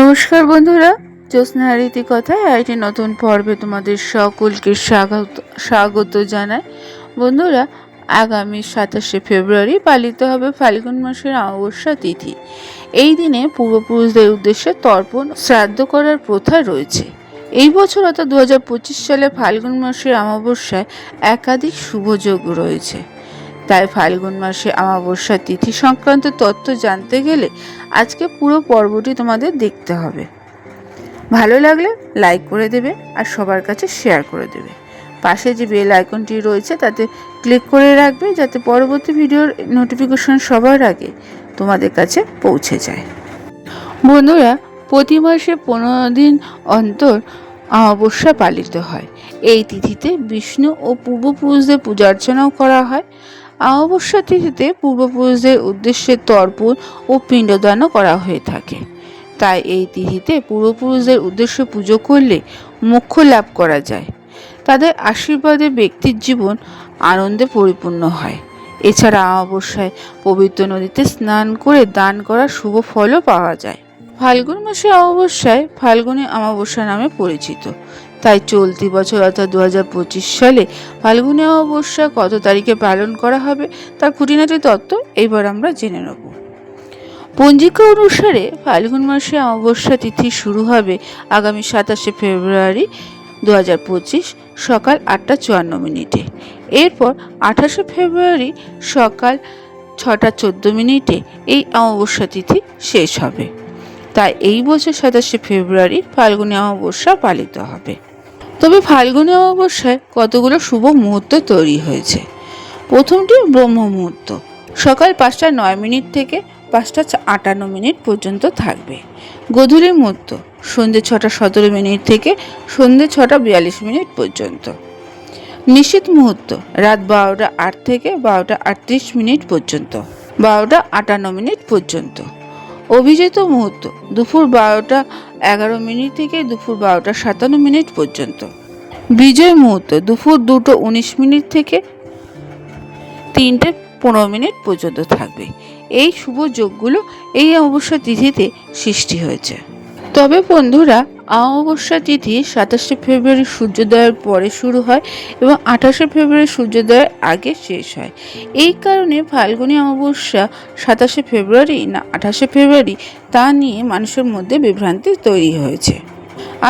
নমস্কার বন্ধুরা, জ্যোৎস্না রীতি কথায় একটি নতুন পর্বে তোমাদের সকলকে স্বাগত স্বাগত জানাই। বন্ধুরা, আগামী সাতাশে ফেব্রুয়ারি পালিত হবে ফাল্গুন মাসের অমাবস্যা তিথি। এই দিনে পূর্বপুরুষদের উদ্দেশ্যে তর্পণ, শ্রাদ্ধ করার প্রথা রয়েছে। এই বছর অর্থাৎ দু হাজার পঁচিশ সালে ফাল্গুন মাসের অমাবস্যায় একাধিক শুভযোগ রয়েছে। তাই ফাল্গুন মাসে অমাবস্যা তিথি সংক্রান্ত তথ্য জানতে গেলে আজকে পুরো পর্বটি তোমাদের দেখতে হবে। ভালো লাগলে লাইক করে দেবে আর সবার কাছে শেয়ার করে দেবে। পাশে যে বেল আইকনটি রয়েছে তাতে ক্লিক করে রাখবে যাতে পরবর্তী ভিডিওর নোটিফিকেশন সবার আগে তোমাদের কাছে পৌঁছে যায়। বন্ধুরা, প্রতি মাসে পনেরো দিন অন্তর অমাবস্যা পালিত হয়। এই তিথিতে বিষ্ণু ও পূর্বপুরুষদের পূজা অর্চনাও করা হয়। অমাবস্যা তিথিতে পূর্বপুরুষদের উদ্দেশ্যে তর্পণ ও পিণ্ডদানও করা হয়ে থাকে। তাই এই তিথিতে পূর্বপুরুষদের উদ্দেশ্যে পুজো করলে মোক্ষ লাভ করা যায়। তাদের আশীর্বাদে ব্যক্তির জীবন আনন্দে পরিপূর্ণ হয়। এছাড়া অমাবস্যায় পবিত্র নদীতে স্নান করে দান করার শুভ ফলও পাওয়া যায়। ফাল্গুন মাসে অমাবস্যায় ফাল্গুনী অমাবস্যা নামে পরিচিত। তাই চলতি বছর অর্থাৎ দু হাজার পঁচিশ সালে ফাল্গুনী অমাবস্যা কত তারিখে পালন করা হবে তার খুঁটিনাটি তত্ত্ব এইবার আমরা জেনে নেব। পঞ্জিকা অনুসারে ফাল্গুন মাসে অমাবস্যা তিথি শুরু হবে আগামী সাতাশে ফেব্রুয়ারি দু হাজার পঁচিশ সকাল আটটা চুয়ান্ন মিনিটে। এরপর আঠাশে ফেব্রুয়ারি সকাল ছটা চোদ্দ মিনিটে এই অমাবস্যা তিথি শেষ হবে। তাই এই বছর সাতাশে ফেব্রুয়ারি ফাল্গুনী অমাবস্যা পালিত হবে। তবে ফাল্গুনে অমাবস্যায় কতগুলো শুভ মুহূর্ত তৈরি হয়েছে। প্রথমটি ব্রহ্ম মুহূর্ত। সকাল পাঁচটা নয় মিনিট থেকে পাঁচটা আটান্ন মিনিট পর্যন্ত থাকবে। গধূলি মুহূর্ত। সন্ধ্যে ছটা সতেরো মিনিট থেকে সন্ধ্যে ছটা বিয়াল্লিশ মিনিট পর্যন্ত। নিশ্চিত মুহূর্ত। রাত বারোটা আট থেকে বারোটা আটত্রিশ মিনিট পর্যন্ত। বারোটা আটান্ন মিনিট পর্যন্ত। অভিজিত মুহূর্ত, দুপুর বারোটা এগারো মিনিট থেকে দুপুর বারোটা সাতান্ন মিনিট পর্যন্ত। বিজয় মুহূর্ত, দুপুর দুটো উনিশ মিনিট থেকে তিনটে পনেরো মিনিট পর্যন্ত থাকবে। এই শুভ যোগগুলো এই অবসর তিথিতে সৃষ্টি হয়েছে। তবে বন্ধুরা অমাবস্যা তিথি সাতাশে ফেব্রুয়ারি সূর্যোদয়ের পরে শুরু হয় এবং আঠাশে ফেব্রুয়ারি সূর্যোদয়ের আগে শেষ হয়। এই কারণে ফাল্গুনী অমাবস্যা সাতাশে ফেব্রুয়ারি না আঠাশে ফেব্রুয়ারি তা নিয়ে মানুষের মধ্যে বিভ্রান্তি তৈরি হয়েছে।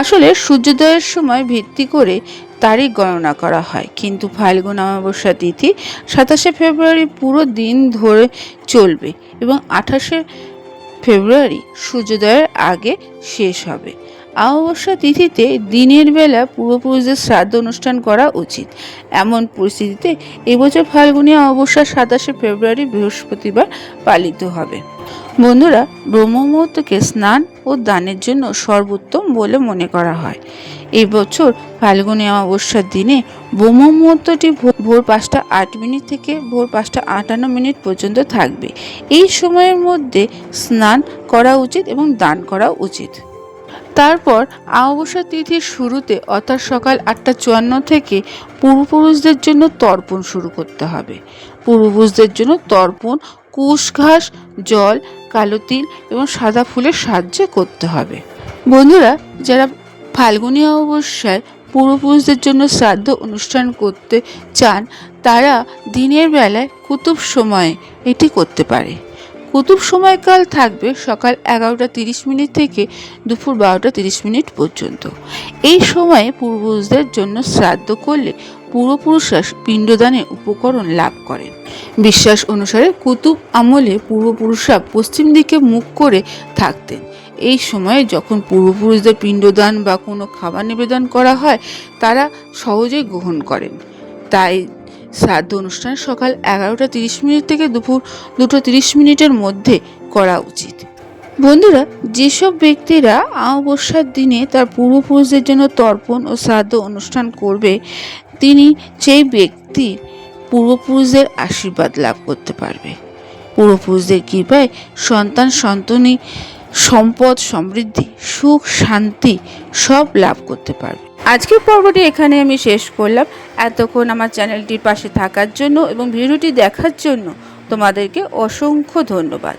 আসলে সূর্যোদয়ের সময় ভিত্তি করে তারিখ গণনা করা হয়। কিন্তু ফাল্গুন অমাবস্যা তিথি সাতাশে ফেব্রুয়ারি পুরো দিন ধরে চলবে এবং আঠাশে ফেব্রুয়ারি সূর্যোদয়ের আগে শেষ হবে। অমাবস্যা তিথিতে দিনের বেলা পূর্বপুরুষদের শ্রাদ্ধ অনুষ্ঠান করা উচিত। এমন পরিস্থিতিতে এবছর ফাল্গুনী অমাবস্যা সাতাশে ফেব্রুয়ারি বৃহস্পতিবার পালিত হবে। বন্ধুরা ব্রহ্ম মুহূর্তকে স্নান ও দানের জন্য সর্বোত্তম বলে মনে করা হয়। এই বছর ফাল্গুনী অমাবস্যার দিনে ব্রহ্ম মুহূর্তটি ভোর পাঁচটা আট মিনিট থেকে ভোর পাঁচটা আটান্ন মিনিট পর্যন্ত থাকবে। এই সময়ের মধ্যে স্নান করা উচিত এবং দান করা উচিত। তারপর অমাবস্যা তিথির শুরুতে অর্থাৎ সকাল আটটা চুয়ান্ন থেকে পূর্বপুরুষদের জন্য তর্পণ শুরু করতে হবে। পূর্বপুরুষদের জন্য তর্পণ, কুশ ঘাস, জল, কালো তিল এবং সাদা ফুলের সাহায্যে করতে হবে। বন্ধুরা, যারা ফাল্গুনী অমাবস্যায় পূর্বপুরুষদের জন্য শ্রাদ্ধ অনুষ্ঠান করতে চান, তারা দিনের বেলায় কুতুব সময়ে এটি করতে পারে। কুতুব সময়কাল থাকবে সকাল এগারোটা তিরিশ মিনিট থেকে দুপুর বারোটা তিরিশ মিনিট পর্যন্ত। এই সময়ে পূর্বপুরুষদের জন্য শ্রাদ্ধ করলে পূর্বপুরুষরা পিণ্ডদানের উপকরণ লাভ করেন বিশ্বাস অনুসারে কুতুব আমলে পূর্বপুরুষরা পশ্চিম দিকে মুখ করে থাকতেন। এই সময়ে যখন পূর্বপুরুষদের পিণ্ডদান বা কোনো খাবার নিবেদন করা হয়, তারা সহজেই গ্রহণ করেন। তাই শ্রাদ্ধ অনুষ্ঠান সকাল এগারোটা তিরিশ মিনিট থেকে দুপুর দুটো তিরিশ মিনিটের মধ্যে করা উচিত। বন্ধুরা, যেসব ব্যক্তিরা অমাবস্যার দিনে তার পূর্বপুরুষদের জন্য তর্পণ ও শ্রাদ্ধ অনুষ্ঠান করবে, তিনি সেই ব্যক্তি পূর্বপুরুষদের আশীর্বাদ লাভ করতে পারবে। পূর্বপুরুষদের কৃপায় সন্তান সন্তনী সম্পদ সমৃদ্ধি, সুখ শান্তি সব লাভ করতে পারবে। আজকের পর্বটি এখানে আমি শেষ করলাম। এতক্ষণ আমার চ্যানেলটির পাশে থাকার জন্য এবং ভিডিওটি দেখার জন্য তোমাদেরকে অসংখ্য ধন্যবাদ।